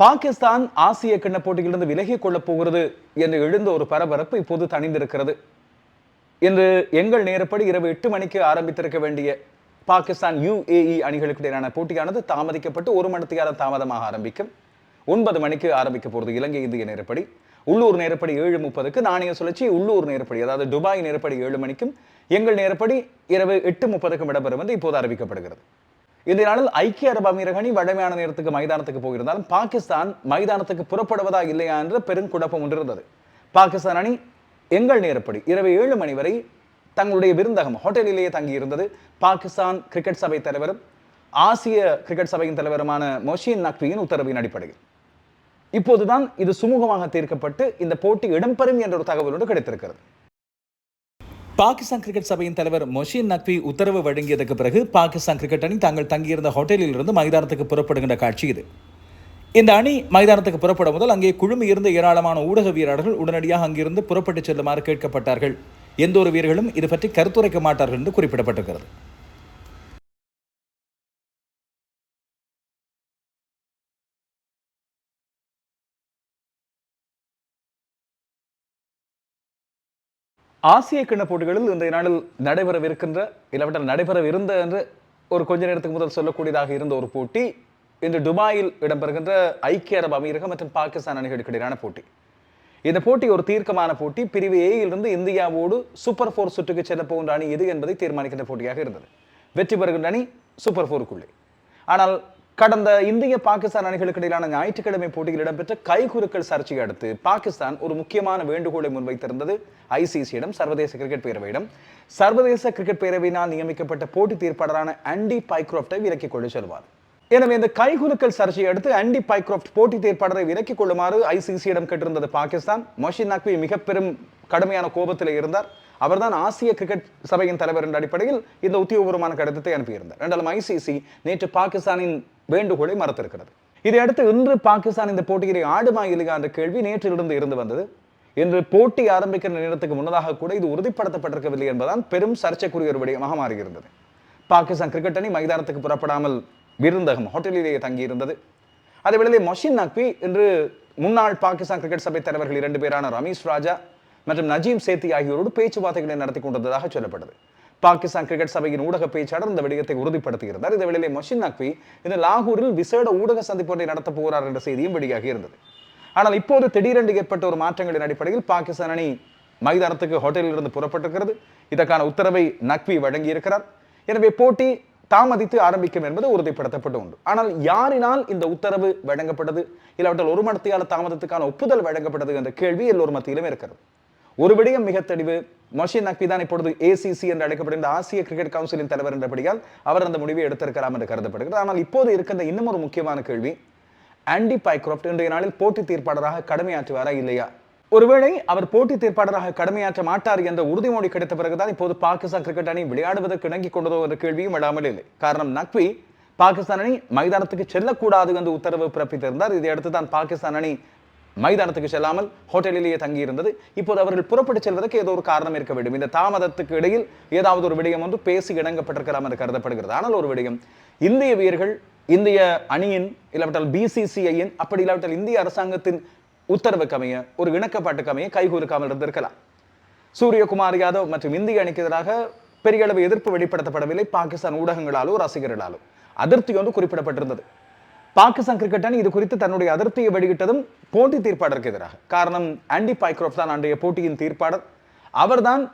பாகிஸ்தான் ஆசிய கிண்ண போட்டியிலிருந்து விலகிக் கொள்ளப் போகிறது என்று எழுந்த ஒரு பரபரப்பு இப்போது தணிந்திருக்கிறது. இன்று எங்கள் நேரப்படி இரவு எட்டு மணிக்கு ஆரம்பித்திருக்க வேண்டிய பாகிஸ்தான் யுஏஇ அணிகளுக்கு இடையிலான போட்டியானது தாமதிக்கப்பட்டு ஒரு மணி நேரம் தாமதமாக ஆரம்பிக்கும். ஒன்பது மணிக்கு ஆரம்பிக்க போகிறது இலங்கை இந்திய நேரப்படி. உள்ளூர் நேரப்படி ஏழு முப்பதுக்கு நாணய சுழற்சி உள்ளூர் நேரப்படி அதாவது துபாய் நேரப்படி ஏழு மணிக்கும் எங்கள் நேரப்படி இரவு எட்டு முப்பதுக்கும் இடம்பெறும் வந்து இப்போது அறிவிக்கப்படுகிறது. இந்த நாளில் ஐக்கிய அரபு அமீரக அணி நேரத்துக்கு மைதானத்துக்கு போயிருந்தாலும் பாகிஸ்தான் மைதானத்துக்கு புறப்படுவதா இல்லையா என்ற பெருங்குழப்பம் ஒன்று இருந்தது. பாகிஸ்தான் அணி எங்கள் நேரப்படி இரவு ஏழு மணி வரை தங்களுடைய விருந்தகம் ஹோட்டலிலேயே தங்கியிருந்தது. பாகிஸ்தான் கிரிக்கெட் சபை தலைவரும் ஆசிய கிரிக்கெட் சபையின் தலைவருமான மொஷின் நக்வியின் உத்தரவின் அடிப்படையில். இப்போதுதான் இது சுமூகமாக தீர்க்கப்பட்டு இந்த போட்டி இடம்பெறும் என்ற ஒரு தகவலோடு கிடைத்திருக்கிறது. பாகிஸ்தான் கிரிக்கெட் சபையின் தலைவர் மொஷின் நக்வி உத்தரவு வழங்கியதற்கு பிறகு பாகிஸ்தான் கிரிக்கெட் அணி தாங்கள் தங்கியிருந்த ஹோட்டலில் இருந்து மைதானத்துக்கு புறப்படுகின்ற காட்சி இது. இந்த அணி மைதானத்துக்கு புறப்பட முதல் அங்கே குழுமி இருந்த ஏராளமான ஊடக வீரர்கள் உடனடியாக அங்கிருந்து புறப்பட்டுச் செல்லுமாறு கேட்கப்பட்டார்கள். எந்த ஒரு வீரர்களும் இது பற்றி கருத்துரைக்க மாட்டார்கள் என்று குறிப்பிடப்பட்டிருக்கிறது. ஆசிய கிண்ண போட்டிகளில் இன்றைய நாளில் நடைபெறவிருக்கின்ற இல்லாவிட்டால் நடைபெறவிருந்த என்று ஒரு கொஞ்ச நேரத்துக்கு முதல் சொல்லக்கூடியதாக இருந்த ஒரு போட்டி இன்று துபாயில் இடம்பெறுகின்ற ஐக்கிய அரபு அமீரகம் மற்றும் பாகிஸ்தான் அணிகளுக்கு இடையிலான போட்டி. இந்த போட்டி ஒரு தீர்க்கமான போட்டி. பிரிவு ஏயிலிருந்து இந்தியாவோடு சூப்பர் ஃபோர் சுற்றுக்கு செல்ல போகின்ற அணி எது என்பதை தீர்மானிக்கின்ற போட்டியாக இருந்தது. வெற்றி பெறுகின்ற அணி சூப்பர் ஃபோருக்குள்ளே ஆனால் கடந்த இந்திய பாகிஸ்தான் அணிகளுக்கு இடையிலான ஞாயிற்றுக்கிழமை போட்டியில் இடம்பெற்ற கைகுறுக்கள் சர்ச்சையை அடுத்து பாகிஸ்தான் ஒரு முக்கியமான வேண்டுகோளை முன்வைத்திருந்தது. ஐசிசியிடம் சர்வதேச கிரிக்கெட் பேரவையிடம். சர்வதேச கிரிக்கெட் பேரவையினால் நியமிக்கப்பட்ட போட்டி தீர்ப்பாளரான ஆண்டி பைக்ரோப்டை விலக்கிக் கொண்டு செல்வார். எனவே இந்த கைகுலுக்கல் சர்ச்சையை அடுத்து ஆண்டி பைக்ரோப்ட் போட்டி தீர்ப்பாளரை விலக்கிக் கொள்ளுமாறு ஐசிசியிடம் கேட்டிருந்தது பாகிஸ்தான். மொஷின் நக்வி மிக பெரும் கடுமையான கோபத்தில் இருந்தார். அவர்தான் ஆசிய கிரிக்கெட் சபையின் தலைவர் என்ற அடிப்படையில் இந்த உத்தியோகபூர்வமான கடிதத்தை அனுப்பியிருந்தார். ரெண்டாலும் ஐசிசி நேற்று பாகிஸ்தானின் வேண்டுகோளை மறுத்திருக்கிறது. இதையடுத்து இன்று பாகிஸ்தான் இந்த போட்டியை ஆடுமா இல்லையா என்ற கேள்வி நேற்றிலிருந்து இருந்து வந்தது. இன்று போட்டி ஆரம்பிக்கிற நேரத்துக்கு முன்னதாக கூட இது உறுதிப்படுத்தப்பட்டிருக்கவில்லை என்பதால் பெரும் சர்ச்சைக்குரிய ஒரு விடயமாக மாறியிருந்தது. பாகிஸ்தான் கிரிக்கெட் அணி மைதானத்துக்கு புறப்படாமல் விருந்தகம் ஹோட்டலிலேயே தங்கியிருந்தது. அதே வேளையில் மொஷின் நக்வி இன்று முன்னாள் பாகிஸ்தான் கிரிக்கெட் சபை தலைவர்கள் இரண்டு பேரான ரமேஷ் ராஜா மற்றும் நஜீம் சேத்தி ஆகியோரோடு பேச்சுவார்த்தைகளை நடத்தி கொண்டிருந்ததாக சொல்லப்பட்டது பாகிஸ்தான் கிரிக்கெட் சபையின் ஊடக பேச்சாளர் இந்த விடயத்தை உறுதிப்படுத்தியிருந்தார். இந்த வேளையிலே மொஷின் நக்வி இந்த லாகூரில் விசேட ஊடக சந்திப்பு ஒன்றை நடத்தப் போகிறார் என்ற செய்தியும் வெளியாகி இருந்தது. ஆனால் இப்போது திடீரென்று ஏற்பட்ட ஒரு மாற்றங்களின் அடிப்படையில் பாகிஸ்தான் அணி மைதானத்துக்கு ஹோட்டலில் இருந்து புறப்பட்டிருக்கிறது. இதற்கான உத்தரவை நக்வி வழங்கியிருக்கிறார். எனவே போட்டி தாமதித்து ஆரம்பிக்கும் என்பது உறுதிப்படுத்தப்பட்டு உண்டு. ஆனால் யாரினால் இந்த உத்தரவு வழங்கப்பட்டது? இல்லாவிட்டால் ஒரு மடத்தையால் தாமதத்துக்கான ஒப்புதல் வழங்கப்பட்டது என்ற கேள்வி எல்லோர் மத்தியிலும் இருக்கிறது. ஒரு விடயம் மிக தெளிவு. மொஷின் நக்வி தான் இப்பொழுது ஏசிசி என்று அழைக்கப்படுகிற ஆசிய கிரிக்கெட் கவுன்சிலின் தலைவர் என்றபடியால் அவர் அந்த முடிவை எடுத்திருக்கலாம் என்று கருதப்படுகிறது. ஆனால் இப்போது இருக்கின்ற இன்னும் ஒரு முக்கியமான கேள்வி. ஆண்டி பைக்ராப்ட் இன்றைய நாளில் போட்டி தீர்ப்பாளராக கடமையாற்றுவாரா இல்லையா? ஒருவேளை அவர் போட்டி தீர்ப்பாளராக கடமையாற்ற மாட்டார் என்ற உறுதிமொழி கிடைத்த பிறகுதான் இப்போது பாகிஸ்தான் கிரிக்கெட் அணி விளையாடுவதற்கு இணங்கிக் கொண்டதோ என்ற கேள்வியும் விடாமல் இல்லை. காரணம் நக்வி பாகிஸ்தான் அணி மைதானத்துக்கு செல்லக்கூடாது என்று உத்தரவு பிறப்பித்திருந்தார். இதையடுத்து தான் பாகிஸ்தான் அணி மைதானத்துக்கு செல்லாமல் ஹோட்டலிலேயே தங்கியிருந்தது. இப்போது அவர்கள் புறப்பட்டு செல்வதற்கு ஏதோ ஒரு காரணம் இருக்க வேண்டும். இந்த தாமதத்துக்கு இடையில் ஏதாவது ஒரு விடயம் வந்து பேசி இணங்கப்பட்டிருக்கலாம் என்று கருதப்படுகிறது. ஆனால் ஒரு விடயம் இந்திய வீரர்கள் இந்திய அணியின் இல்லாவிட்டால் பிசிசிஐயின் அப்படி இல்லாவிட்டால் இந்திய அரசாங்கத்தின் உத்தரவுக்கு அமைய ஒரு இணக்கப்பாட்டுக்கு அமைய கைகூறுக்காமல் இருந்திருக்கலாம். சூரியகுமார் யாதவ் மற்றும் இந்திய அணிக்கு எதிராக பெரிய அளவு எதிர்ப்பு வெளிப்படுத்தப்படவில்லை. பாகிஸ்தான் ஊடகங்களாலோ ரசிகர்களாலோ. அதிருப்தி ஒன்று குறிப்பிடப்பட்டிருந்தது. பாகிஸ்தான் கிரிக்கெட் அணி இது குறித்து தன்னுடைய அதிருப்தியை வெளியிட்டதும் போட்டி தீர்ப்பாளருக்கு எதிராக. காரணம் ஆண்டி பாய்க்ரோப் தான் அன்றைய போட்டியின் தீர்ப்பாளர். அவர்தான்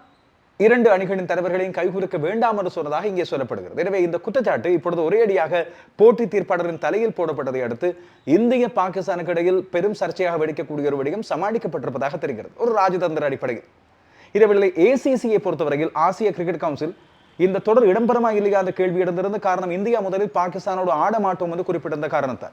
இரண்டு அணிகளின் தலைவர்களையும் கைகுலுக்க வேண்டாம் என்று சொன்னதாக இங்கே சொல்லப்படுகிறது. எனவே இந்த குற்றச்சாட்டு இப்பொழுது ஒரேடியாக போட்டி தீர்ப்பாளரின் தலையில் போடப்பட்டதை அடுத்து இந்திய பாகிஸ்தானுக்கு இடையில் பெரும் சர்ச்சையாக வெடிக்கக்கூடிய ஒரு விடயம் சமாளிக்கப்பட்டிருப்பதாக தெரிகிறது. ஒரு ராஜதந்திர அடிப்படையில். இதேவேளை ஏசிசியை பொறுத்தவரையில் ஆசிய கிரிக்கெட் கவுன்சில் இந்த தொடர் இடம்பெறமா இல்லையா அந்த கேள்வி இடந்திருந்த காரணம் இந்தியா முதலில் பாகிஸ்தானோடு ஆட மாட்டோம் என்று குறிப்பிட்டிருந்த காரணத்தை.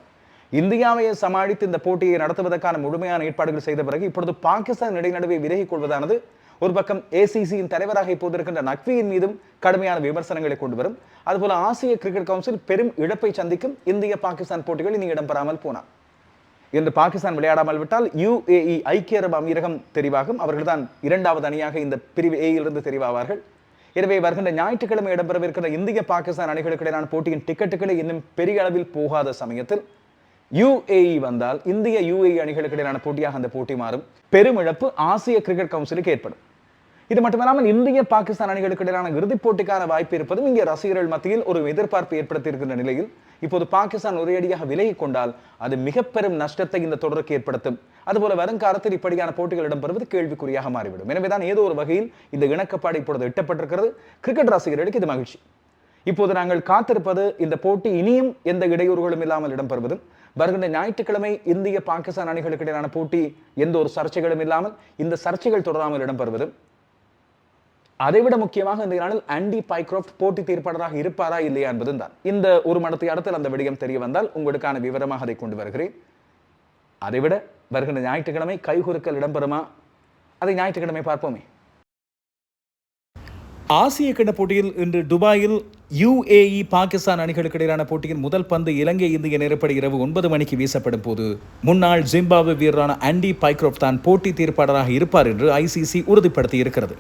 இந்தியாவை சமாளித்து இந்த போட்டியை நடத்துவதற்கான முழுமையான ஏற்பாடுகள் செய்த பிறகு இப்பொழுது பாகிஸ்தான் இடைநடுவே விலகிக் கொள்வதானது ஒரு பக்கம் ஏசிசியின் தலைவராக இப்போது இருக்கின்ற நக்வியின் மீதும் கடுமையான விமர்சனங்களை கொண்டு வரும். அதுபோல ஆசிய கிரிக்கெட் கவுன்சில் பெரும் இழப்பை சந்திக்கும் இந்திய பாகிஸ்தான் போட்டிகள் இனி இடம்பெறாமல் போனார் இன்று பாகிஸ்தான் விளையாடாமல் விட்டால் யுஏஇ ஐக்கிய அரபு அமீரகம் தெரிவாகும். அவர்கள்தான் இரண்டாவது அணியாக இந்த பிரிவு ஏயிலிருந்து தெரிவாவார்கள். எனவே வருகின்ற ஞாயிற்றுக்கிழமை இடம்பெறவிருக்கிற இந்திய பாகிஸ்தான் அணிகளுக்கு இடையிலான போட்டியின் டிக்கெட்டுகளை இன்னும் பெரிய அளவில் போகாத சமயத்தில் யுஏஇ வந்தால் இந்திய யுஏஇ அணிகளுக்கு இடையிலான போட்டியாக அந்த போட்டி மாறும். பெருமிழப்பு ஆசிய கிரிக்கெட் கவுன்சிலுக்கு ஏற்படும். இது மட்டுமல்லாமல் இந்திய பாகிஸ்தான் அணிகளுக்கு இடையிலான இறுதிப் போட்டிக்கான வாய்ப்பு இருப்பதும் இங்கே ரசிகர்கள் மத்தியில் ஒரு எதிர்பார்ப்பு ஏற்படுத்தியிருக்கின்ற நிலையில் இப்போது பாகிஸ்தான் ஒரேடியாக விலகி கொண்டால் அது மிக பெரும் நஷ்டத்தை இந்த தொடருக்கு ஏற்படுத்தும். அதுபோல வருங்காலத்தில் இப்படியான போட்டிகள் இடம்பெறுவது கேள்விக்குறியாக மாறிவிடும். எனவேதான் ஏதோ ஒரு வகையில் இந்த இணக்கப்பாடு இப்பொழுது எட்டப்பட்டிருக்கிறது. கிரிக்கெட் ரசிகர்களுக்கு இது மகிழ்ச்சி. இப்போது நாங்கள் காத்திருப்பது இந்த போட்டி இனியும் எந்த இடையூறுகளும் இல்லாமல் இடம்பெறுவதும் வருகின்ற ஞாயிற்றுக்கிழமை இந்திய பாகிஸ்தான் அணிகளுக்கு இடையிலான போட்டி எந்த ஒரு சர்ச்சைகளும் இல்லாமல் இந்த சர்ச்சைகள் தொடராமல் இடம்பெறுவதும் அதைவிட முக்கியமாக இந்த நாளில் ஆண்டி பைக்ரோஃப்ட் போட்டி தீர்ப்பாளராக இருப்பாரா இல்லையா என்பதும் தான். இந்த ஒரு மனத்தை அடுத்து அந்த விடயம் தெரிய வந்தால் உங்களுக்கான விவரமாக அதை கொண்டு வருகிறேன். அதைவிட வருகின்ற ஞாயிற்றுக்கிழமை கைகுறுக்கல் இடம்பெறுமா? அதை ஞாயிற்றுக்கிழமை பார்ப்போமே. ஆசிய கிண்ண போட்டியில் இன்று துபாயில் யுஏஇ பாகிஸ்தான் அணிகளுக்கு இடையிலான போட்டியின் முதல் பந்து இலங்கை இந்திய நேரப்படி இரவு ஒன்பது மணிக்கு வீசப்படும் போது முன்னாள் ஜிம்பாப்வே வீரரான ஆண்டி பைக்ரோப் தான் போட்டி தீர்ப்பாளராக இருப்பார் என்று ஐசிசி உறுதிப்படுத்தி இருக்கிறது